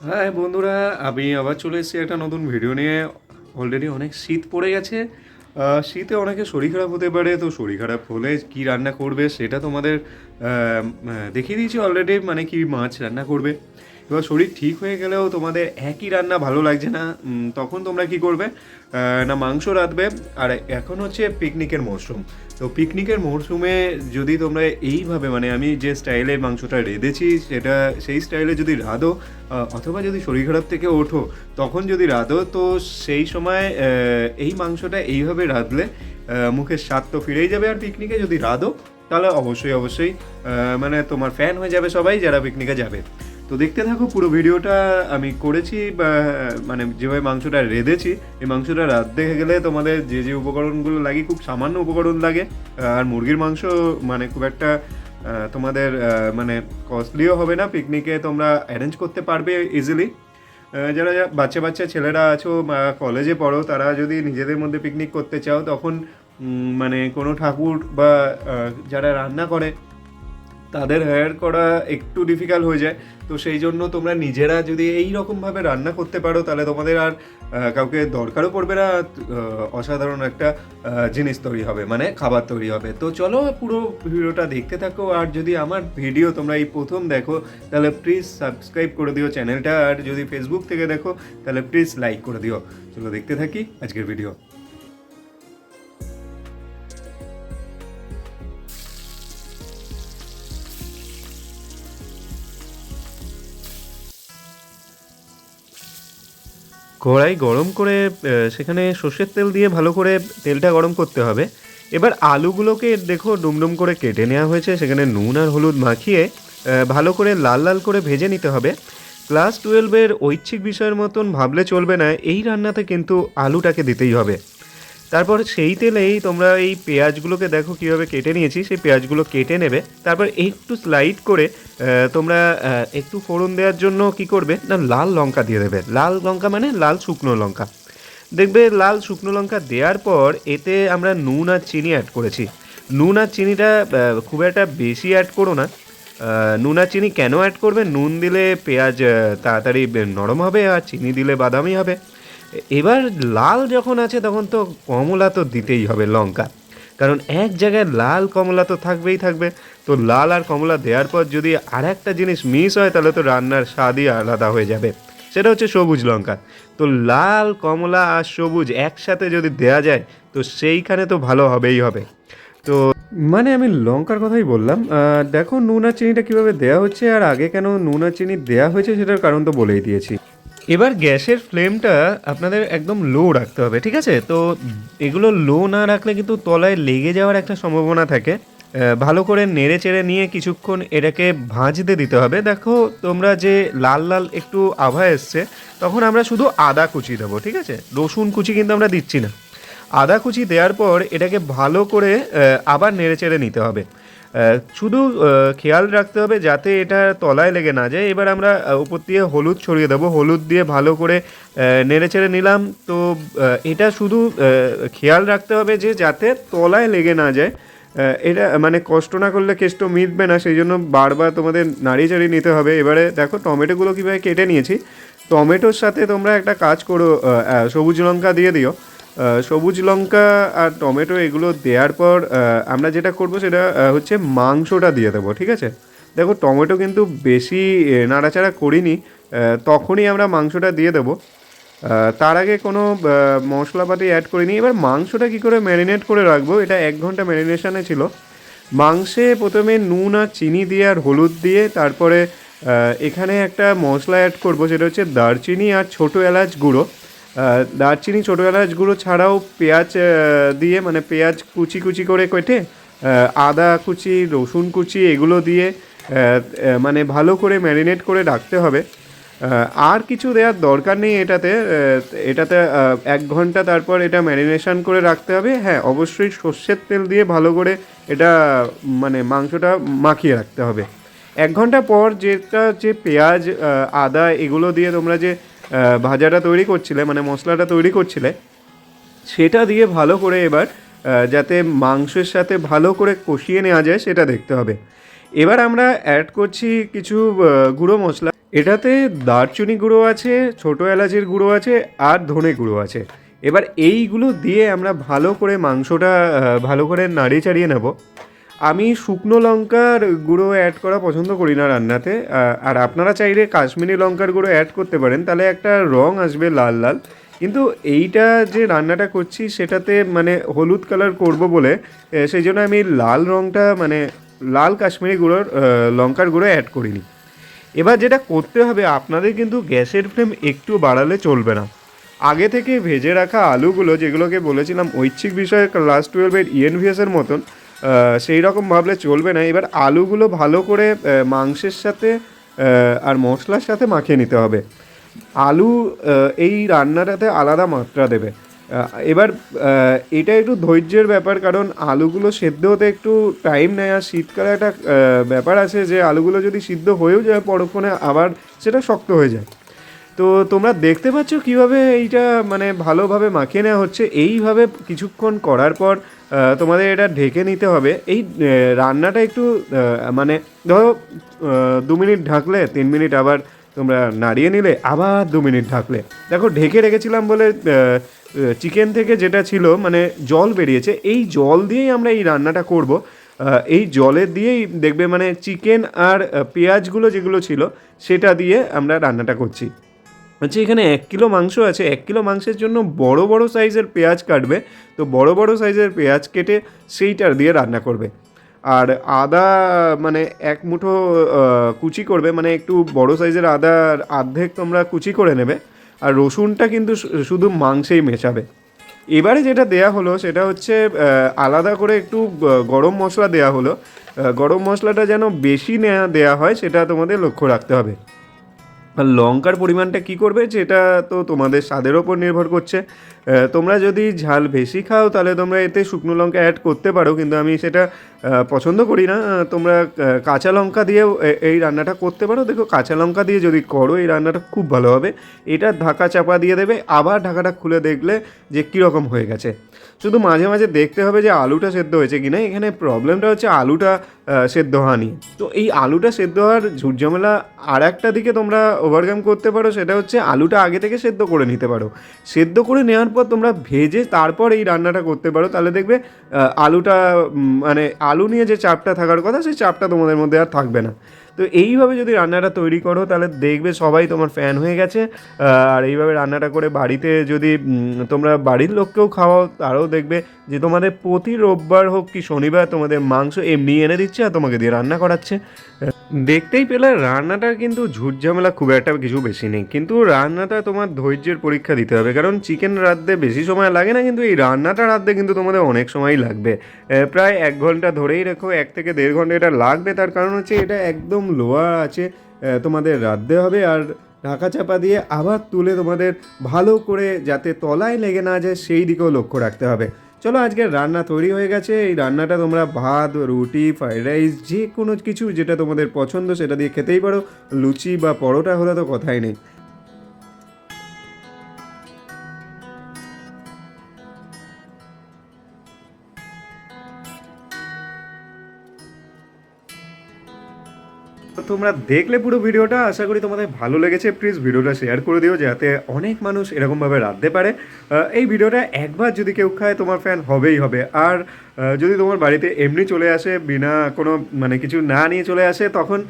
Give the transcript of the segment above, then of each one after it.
হ্যাঁ বন্ধুরা, আমি আবার চলে এসেছি একটা নতুন ভিডিও নিয়ে। অলরেডি অনেক শীত পড়ে গেছে। শীতে অনেকে শরীর খারাপ হতে পারে, তো শরীর খারাপ হলে কি রান্না করবে সেটা তোমাদের দেখিয়ে দিয়েছি অলরেডি মানে কি মাছ রান্না করবে। এবার শরীর ঠিক হয়ে গেলেও তোমাদের একই রান্না ভালো লাগছে না তখন তোমরা কি করবে? না, মাংস রাঁধবে, আর এখন হচ্ছে পিকনিকের মরশুম তো পিকনিকের মরশুমে যদি তোমরা এইভাবে মানে আমি যে স্টাইলে মাংসটা রেঁধেছি, সেটা, সেই স্টাইলে যদি রাঁধো অথবা যদি শরীর খারাপ থেকে ওঠো, তখন যদি রাঁধো, তো সেই সময় এই মাংসটা এইভাবে রাঁধলে মুখের স্বাদ তো ফিরেই যাবে। আর পিকনিকে যদি রাঁধো, তাহলে অবশ্যই অবশ্যই মানে তোমার ফ্যান হয়ে যাবে সবাই, যারা পিকনিকে যাবে। তো দেখতে থাকো, পুরো ভিডিওটা আমি করেছি বা মানে যেভাবে মাংসটা রেঁধেছি, এই মাংসটা রাঁধতে গেলে তোমাদের যে যে উপকরণগুলো লাগে, খুব সামান্য উপকরণ লাগে। আর মুরগির মাংস মানে খুব একটা তোমাদের মানে কস্টলিও হবে না পিকনিকে তোমরা অ্যারেঞ্জ করতে পারবে ইজিলি যারা বাচ্চা বাচ্চা ছেলেরা আছো কলেজে পড়ো, তারা যদি নিজেদের মধ্যে পিকনিক করতে চাও, তখন মানে কোনো ঠাকুর বা যারা রান্না করে তাদের হায়ার করা একটু ডিফিকাল্ট হয়ে যায়। তো সেই জন্য তোমরা নিজেরা যদি এই রকমভাবে রান্না করতে পারো, তাহলে তোমাদের আর কাউকে দরকারও পড়বে না অসাধারণ একটা জিনিস তৈরি হবে মানে খাবার তৈরি হবে। তো চলো পুরো ভিডিওটা দেখতে থাকো, আর যদি আমার ভিডিও তোমরা এই প্রথম দেখো, তাহলে প্লিজ সাবস্ক্রাইব করে দিও চ্যানেলটা আর যদি ফেসবুক থেকে দেখো, তাহলে প্লিজ লাইক করে দিও। চলো দেখতে থাকি আজকের ভিডিও কড়াই গরম করে সেখানে সর্ষের তেল দিয়ে ভালো করে তেলটা গরম করতে হবে। এবার আলুগুলোকে দেখো ডুমডুম করে কেটে নেওয়া হয়েছে, সেখানে নুন আর হলুদ মাখিয়ে ভালো করে লাল লাল করে ভেজে নিতে হবে। ক্লাস টুয়েলভের ঐচ্ছিক বিষয়ের মতন ভাবলে চলবে না, এই রান্নাতে কিন্তু আলুটাকে দিতেই হবে। তারপর সেই তেলেই তোমরা এই পেঁয়াজগুলোকে দেখো কীভাবে কেটে নিয়েছি, সেই পেঁয়াজগুলো কেটে নেবে। তারপর একটু স্লাইড করে তোমরা একটু ফোড়ন দেওয়ার জন্য কি করবে? না, লাল লঙ্কা দিয়ে দেবে। লাল লঙ্কা মানে লাল শুকনো লঙ্কা। দেখবে লাল শুকনো লঙ্কা দেওয়ার পর এতে আমরা নুন আর চিনি অ্যাড করেছি। নুন আর চিনিটা খুব একটা বেশি অ্যাড করো না। নুন আর চিনি কেন অ্যাড করবে? নুন দিলে পেঁয়াজ তাড়াতাড়ি নরম হবে আর চিনি দিলে বাদামি হবে। এবার লাল যখন আছে, তখন তো কমলা তো দিতেই হবে লঙ্কা। কারণ এক জায়গায় লাল কমলা তো থাকবেই থাকবে। তো লাল আর কমলা দেওয়ার পর যদি আর একটা জিনিস মিস হয়, তাহলে তো রান্নার স্বাদই আলাদা হয়ে যাবে। সেটা হচ্ছে সবুজ লঙ্কা। তো লাল, কমলা আর সবুজ একসাথে যদি দেয়া যায়, তো সেইখানে তো ভালো হবেই হবে। তো মানে আমি লঙ্কার কথাই বললাম। দেখো, নুন আর চিনিটা কীভাবে দেওয়া হচ্ছে আর আগে কেন নুন আর চিনি দেওয়া হয়েছে, সেটার কারণ তো বলেই দিয়েছি। এবার গ্যাসের ফ্লেমটা আপনাদের একদম লো রাখতে হবে, ঠিক আছে? তো এগুলো লো না রাখলে কিন্তু তলায় লেগে যাওয়ার একটা সম্ভাবনা থাকে। ভালো করে নেড়ে চেড়ে নিয়ে কিছুক্ষণ এটাকে ভাজতে দিতে হবে। দেখো, তোমরা যে লাল লাল একটু আভা এসছে, তখন আমরা শুধু আদা কুচি দেবো, ঠিক আছে? রসুন কুচি কিন্তু আমরা দিচ্ছি না। আদা কুচি দেওয়ার পর এটাকে ভালো করে আবার নেড়ে চেড়ে নিতে হবে। শুধু খেয়াল রাখতে হবে যাতে এটা তলায় লেগে না যায়। এবার আমরা উপর দিয়ে হলুদ ছড়িয়ে দেবো। হলুদ দিয়ে ভালো করে নেড়ে ছেড়ে নিলাম। তো এটা শুধু খেয়াল রাখতে হবে যে যাতে তলায় লেগে না যায়। এটা মানে কষ্ট না করলে কেষ্ট মিটবে না, সেই জন্য বারবার তোমাদের নাড়িয়ে চাড়িয়ে নিতে হবে। এবারে দেখো, টমেটোগুলো কীভাবে কেটে নিয়েছি। টমেটোর সাথে তোমরা একটা কাজ করো সবুজ লঙ্কা দিয়ে দিও। সবুজ লঙ্কা আর টমেটো এগুলো দেওয়ার পর আমরা যেটা করব সেটা হচ্ছে মাংসটা দিয়ে দেবো, ঠিক আছে? দেখো, টমেটো কিন্তু বেশি নাড়াচাড়া করিনি তখনই আমরা মাংসটা দিয়ে দেবো। তার আগে কোনো মশলাপাতি অ্যাড করিনি। এবার মাংসটা কি করে ম্যারিনেট করে রাখব? এটা এক ঘণ্টা ম্যারিনেশনে ছিল। মাংসে প্রথমে নুন আর চিনি দিয়ে আর হলুদ দিয়ে, তারপরে এখানে একটা মশলা অ্যাড করব, সেটা হচ্ছে দারচিনি আর ছোটো এলাচ গুঁড়ো। দারচিনি ছোটো এলাচ গুঁড়ো ছাড়াও পেঁয়াজ দিয়ে মানে পেঁয়াজ কুচি কুচি করে কেটে আদা কুচি, রসুন কুচি এগুলো দিয়ে মানে ভালো করে ম্যারিনেট করে রাখতে হবে। আর কিছু দেওয়ার দরকার নেই এটাতে এটাতে এক ঘণ্টা তারপর এটা ম্যারিনেশন করে রাখতে হবে। হ্যাঁ অবশ্যই সর্ষের তেল দিয়ে ভালো করে এটা মানে মাংসটা মাখিয়ে রাখতে হবে। এক ঘণ্টা পর যেটা যে পেঁয়াজ আদা এগুলো দিয়ে তোমরা যে ভাজাটা তৈরি করছিলে মানে মশলাটা তৈরি করছিলে, সেটা দিয়ে ভালো করে এবার যাতে মাংসের সাথে ভালো করে কষিয়ে নেওয়া যায়, সেটা দেখতে হবে। এবার আমরা অ্যাড করছি কিছু গুঁড়ো মশলা। এটাতে দারচিনি গুঁড়ো আছে, ছোটো এলাচের গুঁড়ো আছে, আর ধনে গুঁড়ো আছে। এবার এইগুলো দিয়ে আমরা ভালো করে মাংসটা ভালো করে নাড়িয়ে চাড়িয়ে নেব। আমি শুকনো লঙ্কার গুঁড়ো অ্যাড করা পছন্দ করি না রান্নাতে আর আপনারা চাইলে কাশ্মীরি লঙ্কার গুঁড়ো অ্যাড করতে পারেন, তাহলে একটা রং আসবে লাল লাল। কিন্তু এইটা যে রান্নাটা করছি সেটাতে মানে হলুদ কালার করব বলে সেই জন্য আমি লাল রংটা মানে লাল কাশ্মীরি গুঁড়োর লঙ্কার গুঁড়ো অ্যাড করিনি। এবার যেটা করতে হবে, আপনাদের কিন্তু গ্যাসের ফ্লেম একটু বাড়ালে চলবে না। আগে থেকে ভেজে রাখা আলুগুলো যেগুলোকে বলেছিলাম ঐচ্ছিক বিষয়ে ক্লাস টুয়েলভের ইএনভিএসের মতন সেই রকম ভাবলে চলবে না। এবার আলুগুলো ভালো করে মাংসের সাথে আর মশলার সাথে মাখিয়ে নিতে হবে। আলু এই রান্নাটাতে আলাদা মাত্রা দেবে। এবার এটা একটু ধৈর্যের ব্যাপার, কারণ আলুগুলো সেদ্ধ হতে একটু টাইম নেয়, আর শীতকালে একটা ব্যাপার আছে যে, আলুগুলো যদি সিদ্ধ হয়েও যায় পরক্ষণে, আবার সেটা শক্ত হয়ে যায়। তো তোমরা দেখতে পাচ্ছ কীভাবে এইটা মানে ভালোভাবে মাখিয়ে নেওয়া হচ্ছে। এইভাবে কিছুক্ষণ করার পর তোমাদের এটা ঢেকে নিতে হবে। এই রান্নাটা একটু মানে ধরো দু মিনিট ঢাকলে, তিন মিনিট আবার তোমরা নাড়িয়ে নিলে, আবার দু মিনিট ঢাকলে। দেখো, ঢেকে রেখেছিলাম বলে চিকেন থেকে যেটা ছিল মানে জল বেরিয়েছে, এই জল দিয়েই আমরা এই রান্নাটা করব। এই জলের দিয়েই দেখবে মানে চিকেন আর পেঁয়াজগুলো যেগুলো ছিল, সেটা দিয়ে আমরা রান্নাটা করছি। হচ্ছে এখানে এক কিলো মাংস আছে, এক কিলো মাংসের জন্য বড় বড় সাইজের পেঁয়াজ কাটবে। তো বড় বড় সাইজের পেঁয়াজ কেটে সেইটার দিয়ে রান্না করবে। আর আদা মানে এক মুঠো কুচি করবে মানে একটু বড় সাইজের আদা অর্ধেক তোমরা কুচি করে নেবে। আর রসুনটা কিন্তু শুধু মাংসেই মেশাবে। এবারে যেটা দেয়া হলো সেটা হচ্ছে আলাদা করে একটু গরম মশলা দেয়া হলো। গরম মশলাটা যেন বেশি নেওয়া দেয়া হয় সেটা তোমাদের লক্ষ্য রাখতে হবে। লঙ্কার পরিমাণটা কি করবে যেটা তো তোমাদের স্বাদের ওপর নির্ভর করছে। তোমরা যদি ঝাল বেশি খাও তাহলে তোমরা এতে শুকনো লঙ্কা অ্যাড করতে পারো, কিন্তু আমি সেটা পছন্দ করি না। তোমরা কাঁচা লঙ্কা দিয়েও এই রান্নাটা করতে পারো। দেখো, কাঁচা লঙ্কা দিয়ে যদি করো, এই রান্নাটা খুব ভালো হবে। এটা ঢাকা চাপা দিয়ে দেবে, আবার ঢাকাটা খুলে দেখলে যে কীরকম হয়ে গেছে। শুধু মাঝে মাঝে দেখতে হবে যে আলুটা সেদ্ধ হয়েছে কিনা, এখানে প্রবলেমটা হচ্ছে আলুটা সেদ্ধ হয়নি। তো এই আলুটা সেদ্ধ হওয়ার ঝুটঝামেলা আর একটা দিকে তোমরা ওভারকাম করতে পারো, সেটা হচ্ছে আলুটা আগে থেকে সেদ্ধ করে নিতে পারো। সেদ্ধ করে নেওয়ার পর তোমরা ভেজে তারপর এই রান্নাটা করতে পারো। তাহলে দেখবে আলুটা মানে আলু নিয়ে যে চাপটা থাকার কথা, সেই চাপটা তোমাদের মধ্যে আর থাকবে না। তো এইভাবে যদি রান্নাটা তৈরি করো, তাহলে দেখবে সবাই তোমার ফ্যান হয়ে গেছে। আর এইভাবে রান্নাটা করে বাড়িতে যদি তোমরা বাড়ির লোককেও খাওয়াও, তারাও দেখবে যে তোমাদের প্রতি রোববার হোক কি শনিবার তোমাদের মাংস এমনি এনে দিচ্ছে আর তোমাকে দিয়ে রান্না করাচ্ছে। দেখতেই পেলে রান্নাটা কিন্তু ঝুট ঝামেলা খুব একটা কিছু বেশি নেই। কিন্তু রান্নাটা তোমার ধৈর্যের পরীক্ষা দিতে হবে। কারণ চিকেন রাঁধতে বেশি সময় লাগে না, কিন্তু এই রান্নাটা রাঁধতে কিন্তু তোমাদের অনেক সময়ই লাগবে। প্রায় এক ঘণ্টা ধরেই রেখো, এক থেকে দেড় ঘণ্টা এটা লাগবে। তার কারণ হচ্ছে এটা একদম লোয়া আছে তোমাদের রাঁধতে হবে। আর ঢাকা চাপা দিয়ে আবার তুলে তোমাদের ভালো করে যাতে তলায় লেগে না যায়, সেই দিকেও লক্ষ্য রাখতে হবে। চলো আজকে রান্না তৈরি হয়ে গেছে। এই রান্নাটা তোমরা ভাত, রুটি, ফ্রাইড রাইস, যে কোনো কিছু যেটা তোমাদের পছন্দ সেটা দিয়ে খেতেই পারো। লুচি বা পরোটা হলে তো কথাই নেই। তোমরা দেখলে পুরো ভিডিওটা। আশা করি তোমাদের ভালো লেগেছে। প্লিজ ভিডিওটা শেয়ার করে দিও যাতে অনেক মানুষ এরকমভাবে রাঁধতে পারে। এই ভিডিওটা একবার যদি কেউ খায়, তোমার ফ্যান হবেই হবে। আর যদি তোমার বাড়িতে এমনি চলে আসে, বিনা কোনো মানে কিছু না নিয়ে চলে আসে, তখন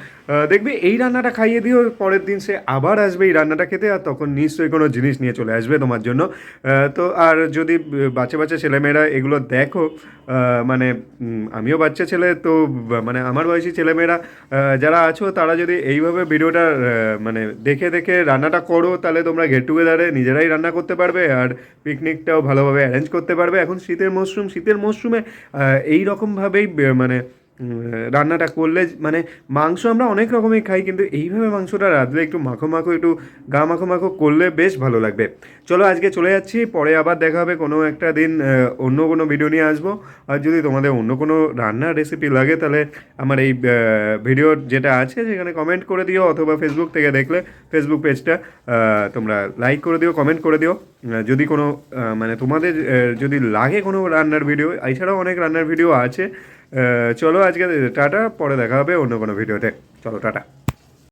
দেখবে এই রান্নাটা খাইয়ে দিও, পরের দিন সে আবার আসবে এই রান্নাটা খেতে, আর তখন নিশ্চয়ই কোনো জিনিস নিয়ে চলে আসবে তোমার জন্য। তো আর যদি বাচ্চা বাচ্চা ছেলেমেয়েরা এগুলো দেখো মানে আমিও বাচ্চা ছেলে, তো মানে আমার বয়সী ছেলেমেয়েরা যারা আছো, তারা যদি এইভাবে ভিডিওটা মানে দেখে দেখে রান্নাটা করো, তাহলে তোমরা গেট টুগেদারে নিজেরাই রান্না করতে পারবে, আর পিকনিকটাও ভালোভাবে অ্যারেঞ্জ করতে পারবে। এখন শীতের মরশুম, শীতের মরশুমে এই রকমভাবেই মানে রান্নাটা করলে মানে মাংস আমরা অনেক রকমই খাই, কিন্তু এইভাবে মাংসটা রাঁধলে একটু মাখো মাখো, একটু গা মাখো মাখো করলে বেশ ভালো লাগবে। চলো আজকে চলে যাচ্ছি, পরে আবার দেখা হবে, কোনো একটা দিন অন্য কোনো ভিডিও নিয়ে আসব। আর যদি তোমাদের অন্য কোনো রান্নার রেসিপি লাগে, তাহলে আমার এই ভিডিওর যেটা আছে, সেখানে কমেন্ট করে দিও, অথবা ফেসবুক থেকে দেখলে ফেসবুক পেজটা তোমরা লাইক করে দিও কমেন্ট করে দিও। যদি কোনো মানে তোমাদের যদি লাগে কোনো রান্নার ভিডিও এছাড়াও অনেক রান্নার ভিডিও আছে। চলো আজকে টাটা পরে দেখা হবে অন্য কোনো ভিডিওতে। চলো টাটা।